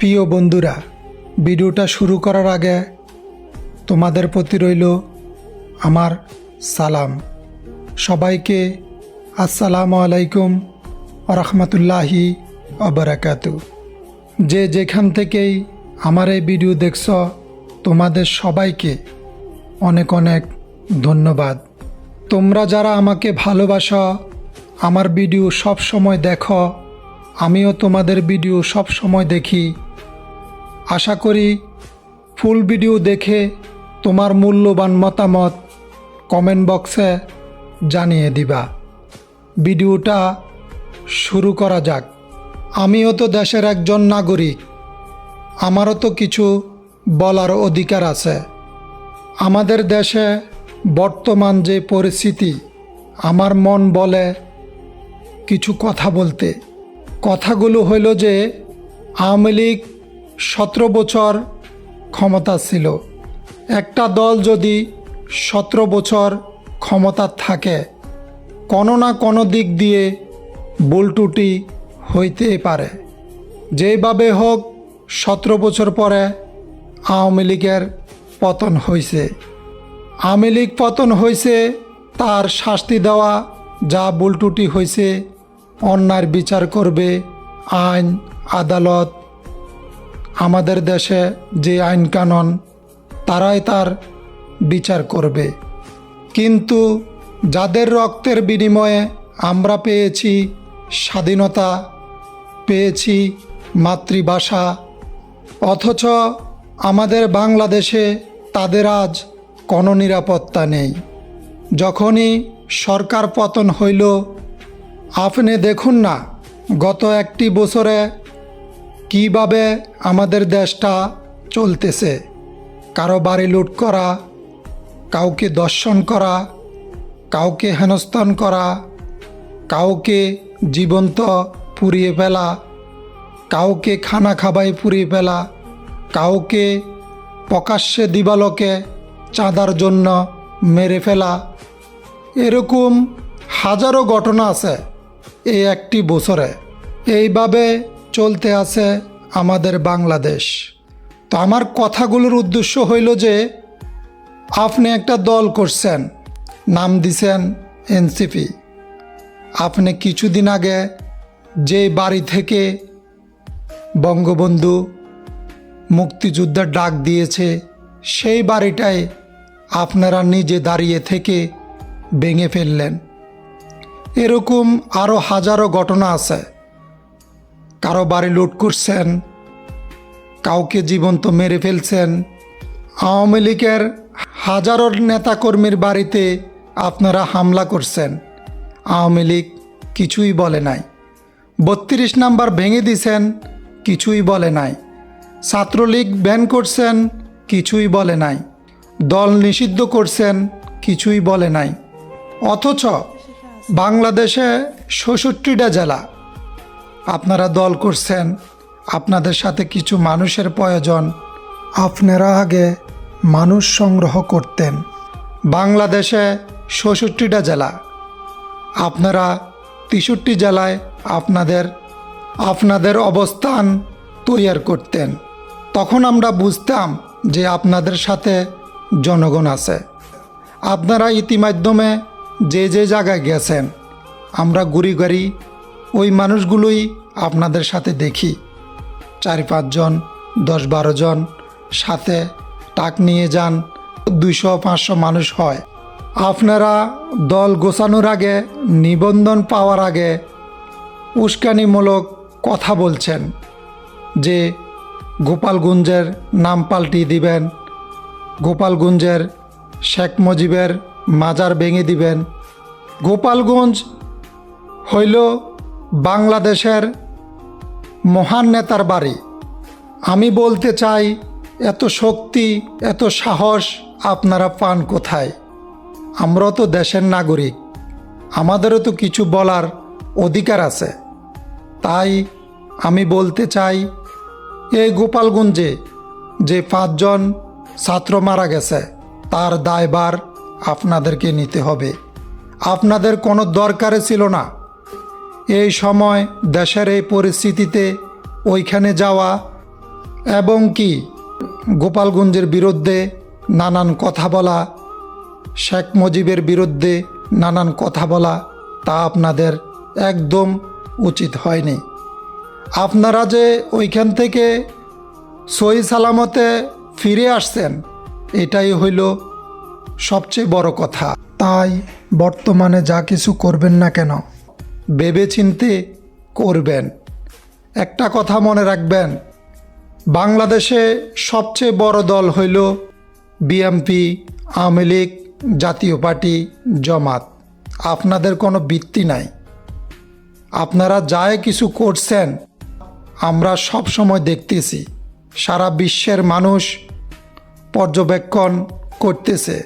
প্রিয় বন্ধুরা, ভিডিওটা শুরু করার আগে তোমাদের প্রতি রইল আমার সালাম। সবাইকে আসসালামু আলাইকুম রহমতুল্লাহি অবরাকাতু যে যেখান থেকেই আমার এই ভিডিও দেখছ, তোমাদের সবাইকে অনেক অনেক ধন্যবাদ। তোমরা যারা আমাকে ভালোবাসো, আমার ভিডিও সব সময় দেখো, আমিও তোমাদের ভিডিও সব সময় দেখি। আশা করি ফুল ভিডিও দেখে তোমার মূল্যবান মতামত কমেন্ট বক্সে জানিয়ে দিবা। ভিডিওটা শুরু করা যাক। আমিও তো দেশের একজন নাগরিক। আমারও তো কিছু বলার অধিকার আছে। আমাদের দেশে বর্তমান যে পরিস্থিতি, আমার মন বলে কিছু কথা বলতে। কথাগুলো হইল যে, আওয়ামী লীগ সতেরো বছর ক্ষমতা ছিল। একটা দল যদি সতেরো বছর ক্ষমতা থাকে, কোনো না কোনো দিক দিয়ে বুলটুটি হইতে পারে। যেভাবে হোক, সতেরো বছর পরে আওয়ামী লীগের পতন হয়েছে আওয়ামী লীগ পতন হয়েছে তার শাস্তি দেওয়া যা বুলটুটি হয়েছে অন্যায়ের বিচার করবে আইন, আদালত আমাদের দেশে যে আইন কানুন তারাই তার বিচার করবে। কিন্তু যাদের রক্তের বিনিময়ে আমরা পেয়েছি স্বাধীনতা, পেয়েছি মাতৃভাষা, অথচ আমাদের বাংলাদেশে তাদের আজ কোনো নিরাপত্তা নেই। যখনই সরকার পতন হইল, আপনি দেখুন না, গত একটি বছরে কীভাবে আমাদের দেশটা চলতেছে? কারও বাড়ি লুট করা, কাউকে দর্শন করা, কাউকে হেনস্থান করা, কাউকে জীবন্ত পুড়িয়ে ফেলা, কাউকে খানা খাবাই পুড়িয়ে ফেলা, কাউকে প্রকাশ্যে দিবালোকে চাঁদার জন্য মেরে ফেলা, এরকম হাজারো ঘটনা আছে এই একটি বছরে। এইভাবে চলতে আছে আমাদের বাংলাদেশ। তো আমার কথাগুলোর উদ্দেশ্য হইল যে, আপনি একটা দল করছেন, নাম দিছেন এনসিপি। আপনি কিছুদিন আগে যে বাড়ি থেকে বঙ্গবন্ধু মুক্তিযুদ্ধের ডাক দিয়েছে, সেই বাড়িটায় আপনারা নিজে দাঁড়িয়ে থেকে ভেঙে ফেললেন। এরকম আরও হাজারো ঘটনা আছে। কারও বাড়ি লুট করছেন, কাউকে জীবন্ত মেরে ফেলছেন, আওয়ামী লীগের হাজারো নেতাকর্মীর বাড়িতে আপনারা হামলা করছেন। আওয়ামী লীগ কিছুই বলে নাই। বত্রিশ নাম্বার ভেঙে দিছেন, কিছুই বলে নাই। ছাত্রলীগ ব্যান করছেন, কিছুই বলে নাই। দল নিষিদ্ধ করছেন, কিছুই বলে নাই। অথচ বাংলাদেশে ষষট্টিটা জেলা আপনারা দল করছেন, আপনাদের সাথে কিছু মানুষের প্রয়োজন। আপনারা আগে মানুষ সংগ্রহ করতেন। বাংলাদেশে ষষট্টিটা জেলা। আপনারা তেষট্টি জেলায় আপনাদের আপনাদের অবস্থান তৈয়ার করতেন। তখন আমরা বুঝতাম যে আপনাদের সাথে জনগণ আছে। আপনারা ইতিমাধ্যমে যে যে জায়গায় গেছেন, আমরা ঘুরি গাড়ি ওই মানুষগুলোই আপনাদের সাথে দেখি। চার পাঁচজন দশ বারো জন, সাথে টাক নিয়ে যান, দুইশো, পাঁচশো মানুষ হয়। আপনারা দল গোছানোর আগে, নিবন্ধন পাওয়ার আগে উস্কানিমূলক কথা বলছেন যে, গোপালগঞ্জের নাম পাল্টিয়ে দিবেন, গোপালগঞ্জের শেখ মুজিবের মাজার ভেঙে দিবেন। গোপালগঞ্জ হইল বাংলাদেশের মহান নেতার বাড়ি। আমি বলতে চাই, এত শক্তি, এত সাহস আপনারা পান কোথায়? আমরা তো দেশের নাগরিক। আমাদেরও তো কিছু বলার অধিকার আছে। তাই আমি বলতে চাই এই গোপালগঞ্জে যে পাঁচজন ছাত্র মারা গেছে, তার দায়বার আপনাদেরকে নিতে হবে। আপনাদের কোনো দরকারে ছিল না। এই সময় দেশের এই পরিস্থিতিতে ওইখানে যাওয়া এবং কি গোপালগঞ্জের বিরুদ্ধে নানান কথা বলা, শেখ মুজিবের বিরুদ্ধে নানান কথা বলা তা আপনাদের একদম উচিত হয়নি। আপনারা যে ওইখান থেকে সই সালামতে ফিরে আসছেন, এটাই হইল সবচেয়ে বড় কথা। তাই বর্তমানে যা কিছু করবেন না কেন ভেবে চিনতে করবেন। একটা কথা মনে রাখবেন, বাংলাদেশে সবচেয়ে বড় দল হইল বিএমপি আওয়ামী লীগ, জাতীয় পার্টি, জমাত। আপনাদের কোনো বৃত্তি নাই। আপনারা যায় কিছু করছেন, আমরা সব সময় দেখতেছি, সারা বিশ্বের মানুষ পর্যবেক্ষণ করতেছে।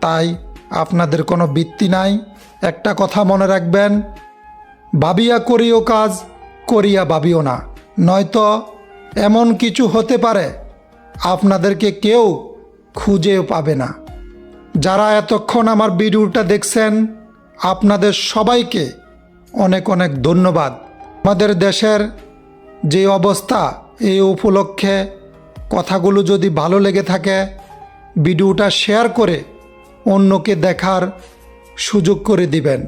তাই আপনাদের কোনো বৃত্তি নাই। একটা কথা মনে রাখবেন ভাবিয়া করিও কাজ, করিয়া ভাবিও না। নয়তো এমন কিছু হতে পারে, আপনাদেরকে কেউ খুঁজেও পাবে না। যারা এতক্ষণ আমার ভিডিওটা দেখছেন, আপনাদের সবাইকে অনেক অনেক ধন্যবাদ। আমাদের দেশের যে অবস্থা এই উপলক্ষে কথাগুলো যদি ভালো লেগে থাকে, ভিডিওটা শেয়ার করে অন্যকে দেখার সুযোগ করে দিবেন।